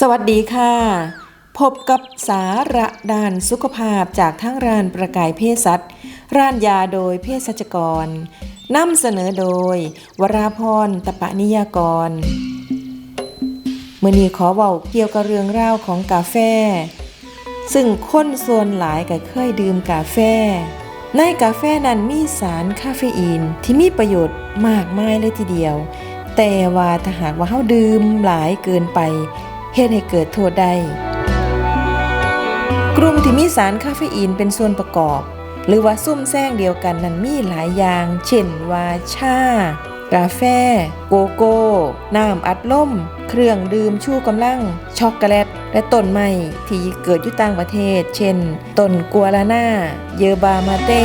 สวัสดีค่ะ พบกับสาระด้านสุขภาพจากทั้งร้านประกายเภสัชร้านยาโดยเภสัชกรนำเสนอโดย วราพรตปะนิยากรเมื่อนี้ขอเว้าเกี่ยวกับเรื่องราวของกาแฟ ซึ่งคนส่วนหลายก็เคยดื่มกาแฟ ในกาแฟนั้นมีสารคาเฟอีนที่มีประโยชน์มากมายเลยทีเดียว แต่ว่าถ้าหากว่าเฮาดื่มหลายเกินไป เฮ็ดให้เกิดโทษได้กลุ่มที่มีสารคาเฟอีนเป็นส่วนประกอบ หรือว่าซุ่มแซงเดียวกันนั้นมีหลายอย่าง เช่นว่าชากาแฟ โกโก้ น้ำอัดลม เครื่องดื่มชูกำลัง ช็อกโกแลต และต้นไม้ที่เกิดอยู่ต่างประเทศ เช่น ต้นกัวลาน่า เยอบามาเต้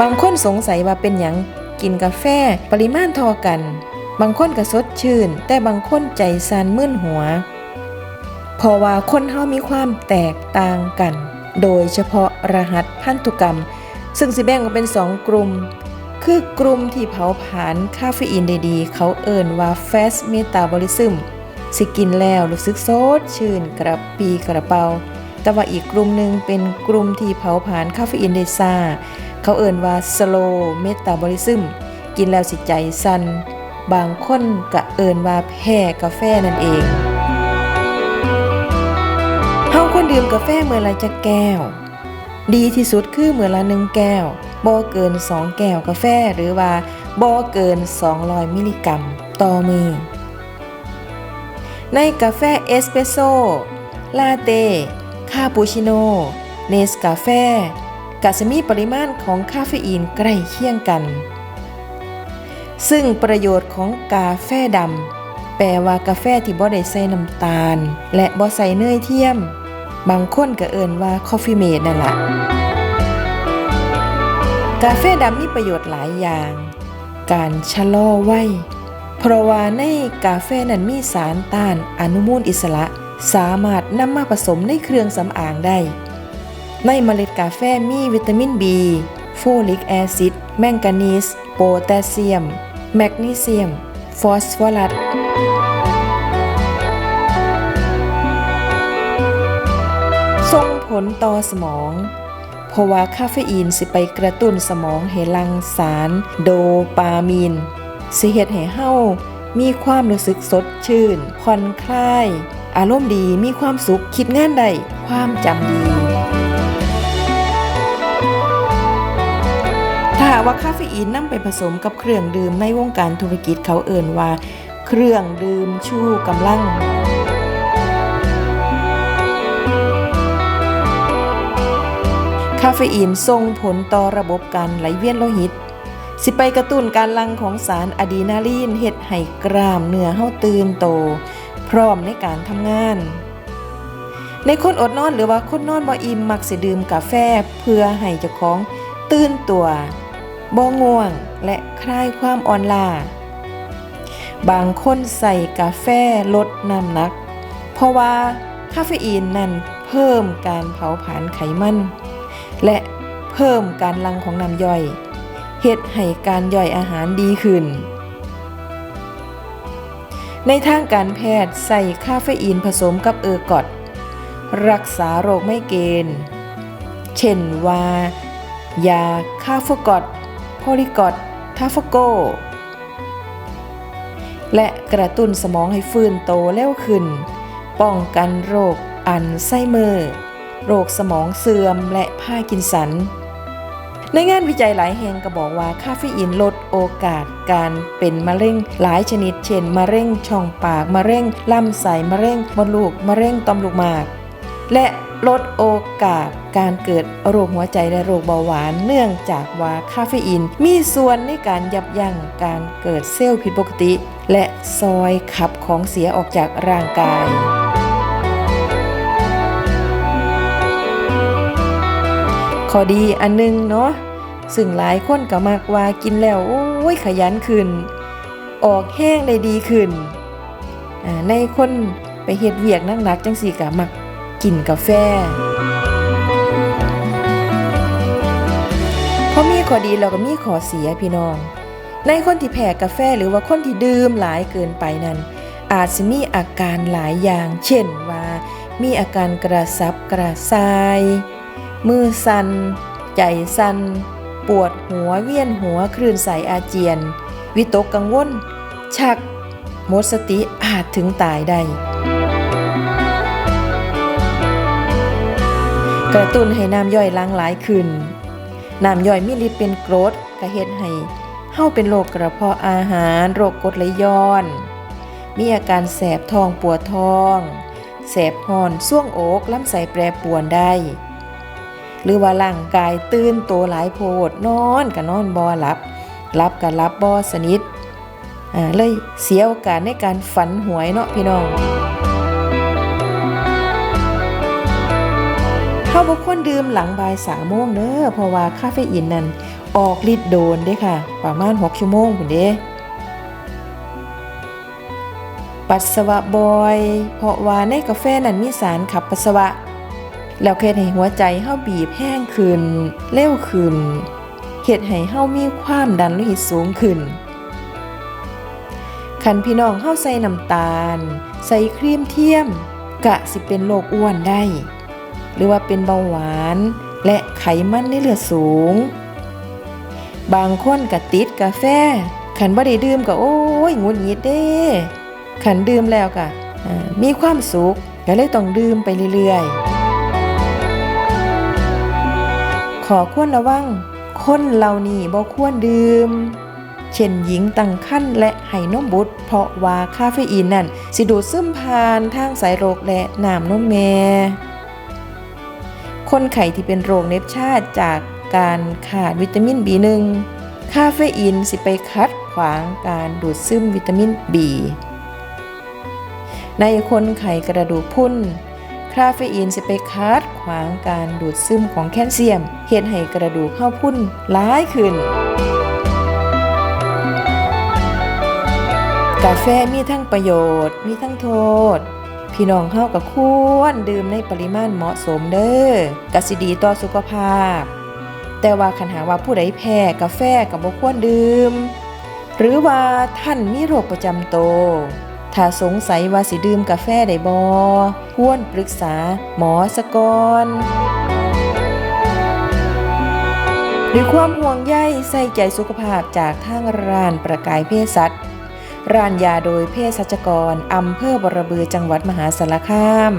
บางคนสงสัยว่าเป็นหยังกินกาแฟปริมาณเทอกัน บางคนก็สดชื่น แต่บางคนใจสั่นมึนหัว เพราะว่าคนเฮามีความแตกต่างกัน โดยเฉพาะรหัสพันธุกรรม ซึ่งสิแบ่งออกเป็น2กลุ่ม คือกลุ่มที่เผาผลาญคาเฟอีนได้ดี เขาเอิ่นว่า fast metabolism สิกินแล้วรู้สึกสดชื่นกระปรีกระเป๋าแต่ว่าอีกกลุ่มหนึ่งเป็นกลุ่มที่เผาผลาญคาเฟอีนได้ซ่า เขาเอิ่นว่า slow metabolism กินแล้วสิใจสั่น บางคนก็เอิ่นว่าแพ้กาแฟนั่นเองเฮาควรดื่มกาแฟเมื่อละจะแก้ว ดีที่สุดคือเมื่อละหนึ่งแก้วบ่เกิน 2 แก้วกาแฟหรือว่าบ่เกิน 200 มิลลิกรัมต่อมือ ในกาแฟเอสเปรสโซ่ลาเต้คาปูชิโน่เนสกาแฟก็จะมีปริมาณของคาเฟอีนใกล้เคียงกัน ซึ่งประโยชน์ของกาแฟดำแปลว่ากาแฟที่บ่ได้ใส่น้ำตาล และบ่ใส่เนยเทียม บางคนก็เอ่นว่าคอฟฟี่เมดนั่นล่ะกาแฟดำมีประโยชน์หลายอย่าง การชะลอวัยเพราะว่าในกาแฟนั้นมีสารต้านอนุมูลอิสระ สามารถนำมาผสมในเครื่องสำอางได้ ในเมล็ดกาแฟมีวิตามิน B โฟลิกแอซิด แมงกานีส โพแทสเซียม แมกนีเซียม ฟอสฟอรัสส่งผลต่อสมอง เพราะว่าคาเฟอีนสิไปกระตุ้นสมองให้ลังสาร โดปามีน สิเฮ็ดให้เฮามีความรู้สึกสดชื่น ผ่อนคลาย อารมณ์ดีมีความสุขคิดงานได้ความจำดีาว่าคาเฟอีนนำไปผสมกับเครื่องดื่มในวงการธุรกิจเขาเอ่นว่า เครื่องดื่มชูกำลังคาเฟอีนส่งผลต่อระบบการไหลเวียนโลหิต สิไปกระตุ้นการลังของสารอะดรีนาลีนเฮ็ดให้กล้ามเนื้อเฮาตื่นโต พร้อมในการทำงาน ในคนอดนอนหรือว่าคนนอนบ่อิ่มมักสิดื่มกาแฟเพื่อให้เจ้าของตื่นตัว บ่ง่วงและคลายความอ่อนล้าบางคนใส่กาแฟลดน้ำหนัก เพราะว่าคาเฟอีนนั้นเพิ่มการเผาผลาญไขมัน และเพิ่มการลังของน้ำย่อยเฮ็ดให้การย่อยอาหารดีขึ้น ในทางการแพทย์ใส่คาเฟอีนผสมกับเออร์กอดรักษาโรคไม่เกรนเช่นว่า ยาคาเฟกอด โพลิกอดทาฟโก และกระตุ้นสมองให้ฟื้นโตเร็วขึ้น ป้องกันโรคอัลไซเมอร์ โรคสมองเสื่อมและพากินสัน ในงานวิจัยหลายแห่งก็บอกว่าคาเฟอีนลดโอกาสการเป็นมะเร็งหลายชนิด เช่น มะเร็งช่องปาก มะเร็งลำไส้ มะเร็งมดลูก มะเร็งต่อมลูกหมาก และ ลดโอกาสการเกิดโรคหัวใจและโรคเบาหวาน เนื่องจากว่าคาเฟอีน มีส่วนในการยับยั้งการเกิดเซลล์ผิดปกติ และซอยขับของเสียออกจากร่างกายข้อดีอันหนึงเนาะซึ่งหลายคนก็มักว่ากินแล้วโอ้ยขยันขึ้น ออกแห้งได้ดีขึ้นในคนไปเฮ็ดเวียกหนักจังสี่ก็มัก กินกาแฟพอมีข้อดีเราก็มีข้อเสียพี่น้อง ในคนที่แพ้กาแฟหรือว่าคนที่ดื่มหลายเกินไปนั้น อาจจะมีอาการหลายอย่าง เช่นว่า มีอาการกระสับกระส่าย มือสัน่นใจสัน่นปวดหัวเวียนหัวคลื่นใสอาเจียน วิตกกังวล ชักหมดสติอาจถึงตายได้ กระตุ้นให้น้ำย่อยล้างหลายขึ้น น้ำย่อยมีฤทธิ์เป็นกรดกระเฮ็ดให้เฮาเป็นโรคกระเพาะอาหาร โรคกรดไหลย้อน มีอาการแสบท้องปวดท้องแสบหอนส่วงอกลำไส้แปรปวนได้ หรือว่าร่างกายตื่นโตหลายโพดนอนก็นอนบ่หลับหลับก็หลับบ่สนิท อ่าเลยเสียโอกาสในการฝันหวยเนาะพี่น้อง เฮาบ่ควรดื่มหลังบ่าย3โมงเด้อเพราะว่าคาเฟอีนนั้นออกฤทธิ์โดนเด้ค่ะ ประมาณ 6 ชั่วโมงพุ่นเด้ปัสสาวะบ่อย เพราะว่าในกาแฟนั้นมีสารขับปัสสาวะ แล้วเฮ็ดให้หัวใจเฮาบีบแห้งขึ้นเร็วขึ้นเฮ็ดให้เฮามีความดันโลหิตสูงขึ้นคันพี่น้องเฮาใส่น้ำตาล ใส่ครีมเทียม กะสิเป็นโรคอ้วนได้ หรือว่าเป็นเบาหวาน และไขมันในเลือดสูง บางคนก็ติดกาแฟขันบ่ได้ดื่มก็โอ้ยหงุดหงิดเด้ขันดื่มแล้วก็มีความสุขก็เลยต้องดื่มไปเรื่อยๆ ขอควรระวัง คนเหล่านี้บ่ควรดื่ม เช่นหญิงตั้งครรภ์และให้นมบุตร เพราะว่าคาเฟอีนนั่น สิดูดซึมผ่านทางสายโรคและน้ำนมแม่ คนไข้ที่เป็นโรคเนบชาติจากการขาดวิตามิน B1 คาเฟอีนสิไปคัดขวางการดูดซึมวิตามิน B ในคนไข้กระดูกพรุนคาเฟอีนสิไปคัดขวางการดูดซึมของแคลเซียมเฮ็ดให้กระดูกเข้าพุ่นร้ายขึ้น กาแฟมีทั้งประโยชน์ มีทั้งโทษ พี่น้องเฮาก็ควรดื่มในปริมาณเหมาะสมเด้อกสิดีต่อสุขภาพ แต่ว่าคันหาว่าผู้ใดแพ้กาแฟก็บ่ควรดื่ม หรือว่าท่านมีโรคประจำตัวถ้าสงสัยว่าสิดื่มกาแฟได้บ่ควรปรึกษาหมอซะก่อนด้วยความห่วงใยใส่ใจสุขภาพจากทางร้านประกายเภสัช ร้านยาโดยเภสัชกร อำเภอบรบือจังหวัดมหาสารคาม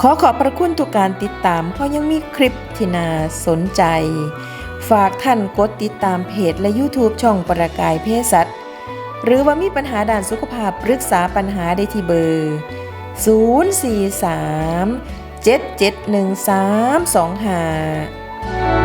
ขอขอบพระคุณทุกการติดตาม เพราะยังมีคลิปที่น่าสนใจ ฝากท่านกดติดตามเพจและ YouTube ช่องประกายเภสัชหรือว่ามีปัญหาด้านสุขภาพปรึกษาปัญหาได้ที่เบอร์ 043 771325